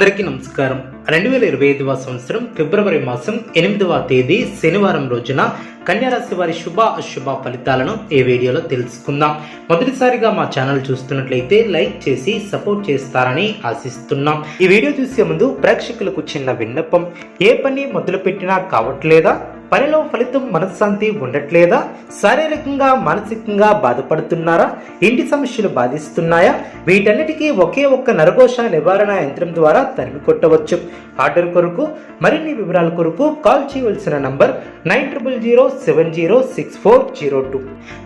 అందరికీ నమస్కారం. రెండు వేల ఇరవై ఐదవ సంవత్సరం ఫిబ్రవరి మాసం ఎనిమిదవ తేదీ శనివారం రోజున కన్యారాశి వారి శుభ అశుభ ఫలితాలను ఈ వీడియోలో తెలుసుకుందాం. మొదటిసారిగా మా ఛానల్ చూస్తున్నట్లయితే లైక్ చేసి సపోర్ట్ చేస్తారని ఆశిస్తున్నాం. ఈ వీడియో చూసే ముందు ప్రేక్షకులకు చిన్న విన్నపం. ఏ పని మొదలుపెట్టినా కావట్లేదా? పనిలో ఫలితం మనశ్శాంతి ఉండట్లేదా? శారీరకంగా మానసికంగా బాధపడుతున్నారా? ఇంటి సమస్యలు బాధిస్తున్నాయా? వీటన్నిటికీ ఒకే ఒక్క నరకోశ నివారణ యంత్రం ద్వారా తరిమి కొట్టవచ్చు. ఆర్డర్ కొరకు మరిన్ని వివరాల కొరకు కాల్ చేయవలసిన number nine triple zero seven zero six four zero two.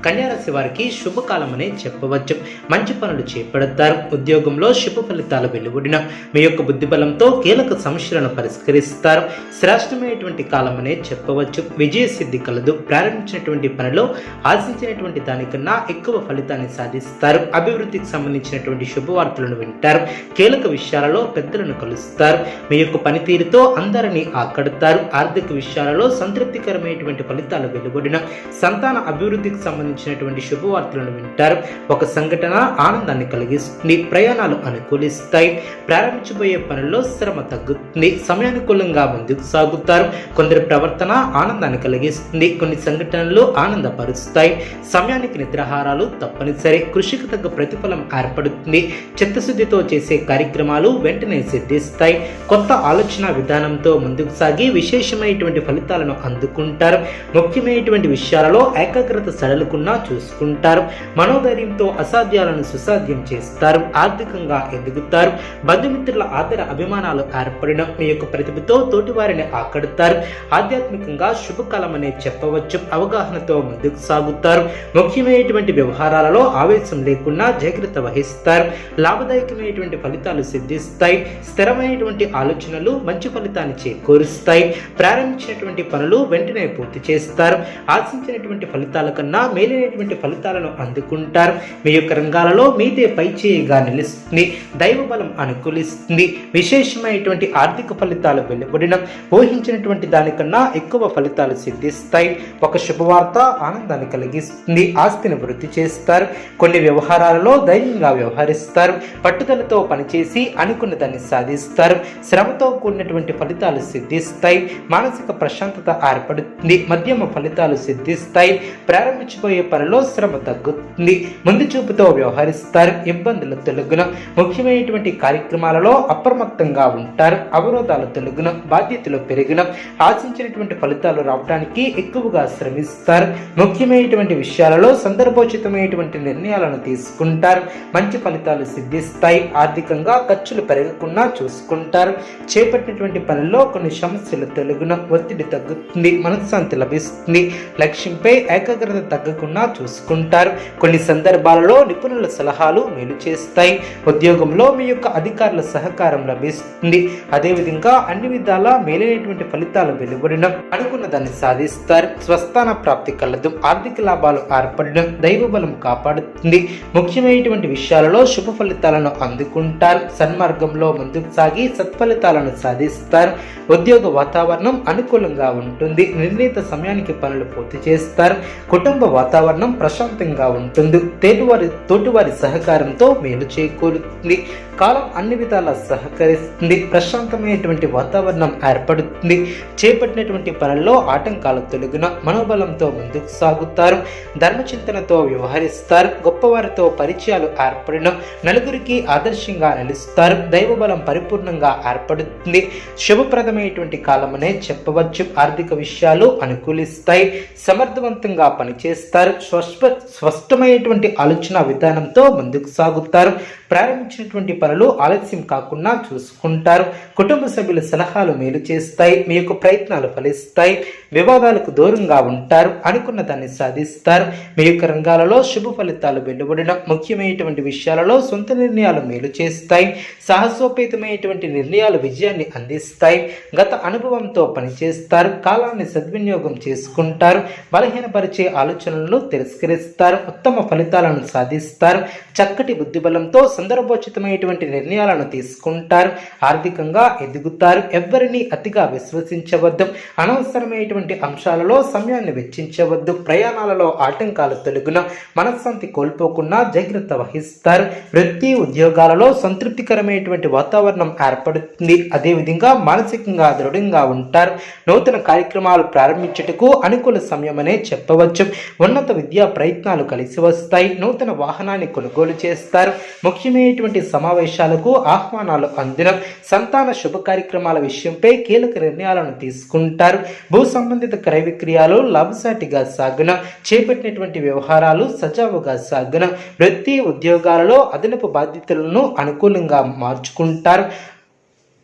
కన్యారాశి వారికి శుభకాలం అనే చెప్పవచ్చు. మంచి పనులు చేపడతారు. ఉద్యోగంలో శుభ ఫలితాలు వెలువడిన మీ యొక్క బుద్ధి బలంతో కీలక సమస్యలను పరిష్కరిస్తారు. శ్రేష్టమైనటువంటి కాలం అనే చెప్పవచ్చు. కొంచెం విజయసిద్ధి కలదు. ప్రారంభించినటువంటి పనిలో ఆశించినటువంటి దానికన్నా ఎక్కువ ఫలితాన్ని సాధిస్తారు. అభివృద్ధికి సంబంధించినటువంటి శుభవార్తలను వింటారు. కీలక విషయాలలో పెద్దలను కలుస్తారు. మీ యొక్క పనితీరుతో అందరినీ ఆకడతారు. ఆర్థిక విషయాలలో సంతృప్తికరమైనటువంటి ఫలితాలు వెలువడిన సంతాన అభివృద్ధికి సంబంధించినటువంటి శుభవార్తలను వింటారు. ఒక సంఘటన ఆనందాన్ని కలిగిస్తుంది ప్రయాణాలు అనుకూలిస్తాయి. ప్రారంభించబోయే పనుల్లో శ్రమ తగ్గుతుంది సమయానుకూలంగా ముందుకు సాగుతారు. కొందరి ప్రవర్తన ఆనందాన్ని కలిగిస్తుంది. కొన్ని సంఘటనలు ఆనందపరుస్తాయి. సమయానికి నిద్రాహారాలు తప్పనిసరి. కృషికి తగ్గ ప్రతిఫలం ఏర్పడుతుంది. చిత్తశుద్ధితో చేసే కార్యక్రమాలు వెంటనే సిద్ధిస్తాయి. కొత్త ఆలోచన విధానంతో ముందుకు సాగి విశేషమైనటువంటి ఫలితాలను అందుకుంటారు. ముఖ్యమైనటువంటి విషయాలలో ఏకాగ్రత సడలకుండా చూసుకుంటారు. మనోధైర్యంతో అసాధ్యాలను సుసాధ్యం చేస్తారు. ఆర్థికంగా ఎదుగుతారు. బంధుమిత్రుల ఆదర అభిమానాలు ఏర్పడిన మీ యొక్క ప్రతిభతో తోటివారిని ఆకడతారు. ఆధ్యాత్మికంగా శుభకాలమనే చెప్పవచ్చు. అవగాహనతో ముందుకు సాగుతారు. ముఖ్యమైనటువంటి వ్యవహారాలలో ఆవేశం లేకుండా జాగ్రత్త వహిస్తారు. లాభదాయకమైనటువంటి ఫలితాలు సిద్ధిస్తాయి. స్థిరమైనటువంటి ఆలోచనలు మంచి ఫలితాన్ని చేకూరుస్తాయి. ప్రారంభించినటువంటి పనులు వెంటనే పూర్తి చేస్తారు. ఆశించినటువంటి ఫలితాల కన్నా మేలైనటువంటి ఫలితాలను అందుకుంటారు. మీ యొక్క రంగాలలో మీదే పై చేయిగా నిలుస్తుంది. దైవ బలం అనుకూలిస్తుంది. విశేషమైనటువంటి ఆర్థిక ఫలితాలు వెలువడిన ఊహించినటువంటి దానికన్నా ఎక్కువ ఫలితాలు ఫలితాలు సిద్ధిస్తాయి. ఒక శుభవార్త ఆనందాన్ని కలిగిస్తుంది ఆస్తిని వృద్ధి చేస్తారు కొన్ని వ్యవహారాలలో ధైర్యంగా వ్యవహరిస్తారు పట్టుదలతో పనిచేసి అనుకున్న దాన్ని సాధిస్తారు. శ్రమతో కూడినటువంటి ఫలితాలు సిద్ధిస్తాయి మానసిక ప్రశాంతత ఏర్పడుతుంది మధ్యమ ఫలితాలు సిద్ధిస్తాయి ప్రారంభించబోయే పనిలో శ్రమ తగ్గుతుంది ముందు చూపుతో వ్యవహరిస్తారు ఇబ్బందులు తొలగున. ముఖ్యమైనటువంటి కార్యక్రమాలలో అప్రమత్తంగా ఉంటారు అవరోధాలు తొలగున బాధ్యతలు పెరిగిన. ఆశించినటువంటి ఫలితాలు రావడానికి ఎక్కువగా శ్రమిస్తారు. ముఖ్యమైనటువంటి విషయాలలో సందర్భోచితమైనటువంటి నిర్ణయాలను తీసుకుంటారు. మంచి ఫలితాలు సిద్ధిస్తాయి. ఆర్థికంగా ఖర్చులు పెరగకుండా చూసుకుంటారు. చేపట్టినటువంటి పనుల్లో కొన్ని సమస్యలు తొలగున ఒత్తిడి తగ్గుతుంది. మనశ్శాంతి లభిస్తుంది. లక్ష్యంపై ఏకాగ్రత తగ్గకుండా చూసుకుంటారు. కొన్ని సందర్భాలలో నిపుణుల సలహాలు మేలు చేస్తాయి. ఉద్యోగంలో మీ యొక్క అధికారుల సహకారం లభిస్తుంది. అదేవిధంగా అన్ని విధాలా మేలైనటువంటి ఫలితాలు వెలువడిన అనుకు దాన్ని సాధిస్తారు. స్వస్థాన ప్రాప్తి కలదు. ఆర్థిక లాభాలు ఏర్పడడం దైవ బలం కాపాడుతుంది. ముఖ్యమైనటువంటి విషయాలలో శుభ ఫలితాలను అందుకుంటారు. సన్మార్గంలో ముందుకు సాగి సత్ఫలితాలను సాధిస్తారు. ఉద్యోగ వాతావరణం అనుకూలంగా ఉంటుంది. నిర్ణీత సమయానికి పనులు పూర్తి చేస్తారు. కుటుంబ వాతావరణం ప్రశాంతంగా ఉంటుంది. తేటివారి తోటివారి సహకారంతో మేలు చేకూరుతుంది. కాలం అన్ని విధాలా సహకరిస్తుంది. ప్రశాంతమైనటువంటి వాతావరణం ఏర్పడుతుంది. చేపట్టినటువంటి విషయాల్లో ఆటంకాలు తొలగిన మనోబలంతో ముందుకు సాగుతారు. ధర్మచింతనతో వ్యవహరిస్తారు. గొప్పవారితో పరిచయాలు ఏర్పడిన నలుగురికి ఆదర్శంగా నిలుస్తారు. దైవబలం పరిపూర్ణంగా ఏర్పడుతుంది. శుభప్రదమైనటువంటి కాలమనే చెప్పవచ్చు. ఆర్థిక విషయాలు అనుకూలిస్తాయి. సమర్థవంతంగా పనిచేస్తారు. స్వస్ప స్పష్టమైనటువంటి ఆలోచన విధానంతో ముందుకు సాగుతారు. ప్రారంభించినటువంటి పనులు ఆలస్యం కాకుండా చూసుకుంటారు. కుటుంబ సభ్యుల సలహాలు మేలు చేస్తాయి. మీ యొక్క ప్రయత్నాలు ఫలిస్తాయి. వివాదాలకు దూరంగా ఉంటారు అనుకున్న దాన్ని సాధిస్తారు. మీ యొక్క రంగాలలో శుభ ఫలితాలు వెలువడడం ముఖ్యమైనటువంటి విషయాలలో సొంత నిర్ణయాలు మేలు చేస్తాయి. సాహసోపేతమైనటువంటి నిర్ణయాలు విజయాన్ని అందిస్తాయి. గత అనుభవంతో పనిచేస్తారు. కాలాన్ని సద్వినియోగం చేసుకుంటారు. బలహీనపరిచే ఆలోచనలను తిరస్కరిస్తారు. ఉత్తమ ఫలితాలను సాధిస్తారు. చక్కటి బుద్ధిబలంతో సందర్భోచితమైనటువంటి నిర్ణయాలను తీసుకుంటారు. ఆర్థికంగా ఎదుగుతారు. ఎవ్వరిని అతిగా విశ్వసించవద్దు. అనవసర అనవసరమైనటువంటి అంశాలలో సమయాన్ని వెచ్చించవద్దు. ప్రయాణాలలో ఆటంకాలు తొలగిన మనశ్శాంతి కోల్పోకుండా జాగ్రత్త వహిస్తారు. వృత్తి ఉద్యోగాలలో సంతృప్తికరమైనటువంటి వాతావరణం ఏర్పడుతుంది. అదేవిధంగా మానసికంగా దృఢంగా ఉంటారు. నూతన కార్యక్రమాలు ప్రారంభించుటకు అనుకూల సమయమనే చెప్పవచ్చు. ఉన్నత విద్యా ప్రయత్నాలు కలిసి వస్తాయి. నూతన వాహనాన్ని కొనుగోలు చేస్తారు. ముఖ్యమైనటువంటి సమావేశాలకు ఆహ్వానాలు అందిన సంతాన శుభ కార్యక్రమాల విషయంపై కీలక నిర్ణయాలను తీసుకుంటారు. భూ సంబంధిత క్రయ విక్రయాలు లాభసాటిగా సాగున చేపట్టినటువంటి వ్యవహారాలు సజావుగా సాగున వృత్తి ఉద్యోగాలలో అదనపు బాధ్యతలను అనుకూలంగా మార్చుకుంటారు.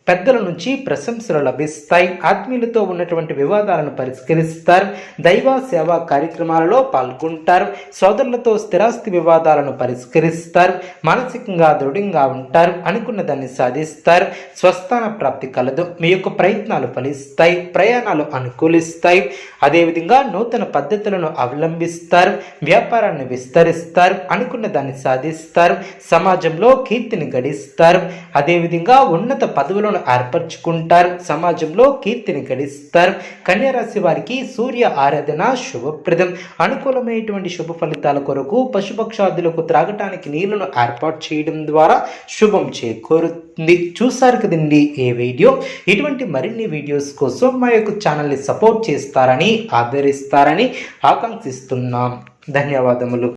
పెద్దల నుంచి ప్రశంసలు లభిస్తాయి. ఆత్మీయులతో ఉన్నటువంటి వివాదాలను పరిష్కరిస్తారు. దైవ సేవా కార్యక్రమాలలో పాల్గొంటారు. సోదరులతో స్థిరాస్తి వివాదాలను పరిష్కరిస్తారు. మానసికంగా దృఢంగా ఉంటారు. అనుకున్న దాన్ని సాధిస్తారు. స్వస్థాన ప్రాప్తి కలదు. మీ యొక్క ప్రయత్నాలు ఫలిస్తాయి. ప్రయాణాలు అనుకూలిస్తాయి. అదేవిధంగా నూతన పద్ధతులను అవలంబిస్తారు. వ్యాపారాన్ని విస్తరిస్తారు. అనుకున్న దాన్ని సాధిస్తారు. సమాజంలో కీర్తిని గడిస్తారు. అదేవిధంగా ఉన్నత పదవులను ఏర్పరచుకుంటారు. సమాజంలో కీర్తిని గడిస్తారు. కన్యారాశి వారికి సూర్య ఆరాధన శుభప్రదం. అనుకూలమైనటువంటి శుభ ఫలితాల కొరకు పశుపక్షాదులకు త్రాగటానికి నీళ్ళను ఏర్పాటు చేయడం ద్వారా శుభం చేకూరుతుంది. చూసారు కదండి ఏ వీడియో? ఇటువంటి మరిన్ని వీడియోస్ కోసం మా యొక్క ఛానల్ని సపోర్ట్ చేస్తారని ఆదరిస్తారని ఆకాంక్షిస్తున్నాం. ధన్యవాదములు.